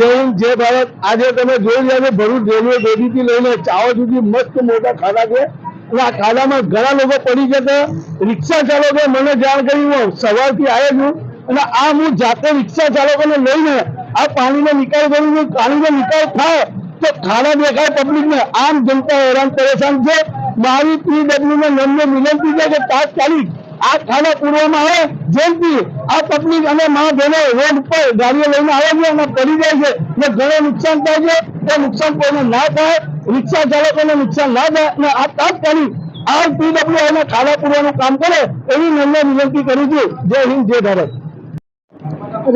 જય હિન્દ જય ભારત આજે તમે જોઈ રહ્યા છો, ભરૂચ રેલવે ડેરીથી લઈને ચાવા સુધી મસ્ત મોટા ખાડા છે. અને આ ખાડામાં ઘણા લોકો પડી ગયા રિક્ષા ચાલકો મને જાણ કરી, હું સવારથી આવ્યો અને આ હું જાતે રિક્ષા ચાલકોને લઈને આ પાણીનો નિકાલ કરું છું. પાણીનો નિકાલ થાય તો ખાડા દેખાય પબ્લિક ને આમ જનતા હેરાન પરેશાન છે. મારી પીડબ્લ્યુ ને નમ્ર વિનંતી છે કે તાત્કાલિક આ ખાડા પૂરવામાં આવે જેમથી આ પબ્લિક અને મા બહેનો રોડ ઉપર ગાડીઓ લઈને આવે છે અને પડી જાય છે. ને ઘણો નુકસાન થાય છે. તે નુકસાન કોઈને ના થાય, રિક્ષા ચાલકોને નુકસાન ના થાય અને આ તાત્કાલિક આ પીડબ્લ્યુ અને ખાડા પૂરવાનું કામ કરે એવી નમ્ર વિનંતી કરું છું. જય હિન્દ, જય ભારત.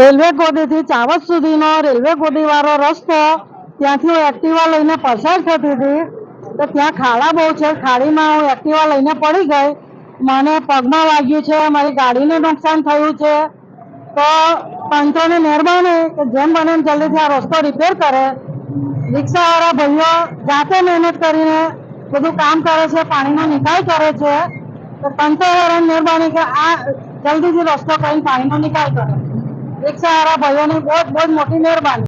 રેલવે ગોદીથી ચાવત સુધીનો રેલવે ગોદી વાળો રસ્તો ત્યાંથી હું એક્ટિવા લઈને પસાર થતી હતી. તો ત્યાં ખાડા બહુ છે. ખાડીમાં હું એક્ટિવા લઈને પડી ગઈ. મને પગમાં વાગ્યું છે, મારી ગાડીને નુકસાન થયું છે. તો પંચોને મહેરબાની કે જેમ બને એમ જલ્દીથી આ રસ્તો રિપેર કરે. રિક્ષાવાળા ભાઈઓ જાતે મહેનત કરીને બધું કામ કરે છે, પાણીનો નિકાલ કરે છે. તો તંત્ર મહેરબાની કે આ જલ્દીથી રસ્તો કરીને પાણીનો નિકાલ કરે. રિક્ષાવાળા ભાઈઓની બહુ બહુ મોટી મહેરબાની.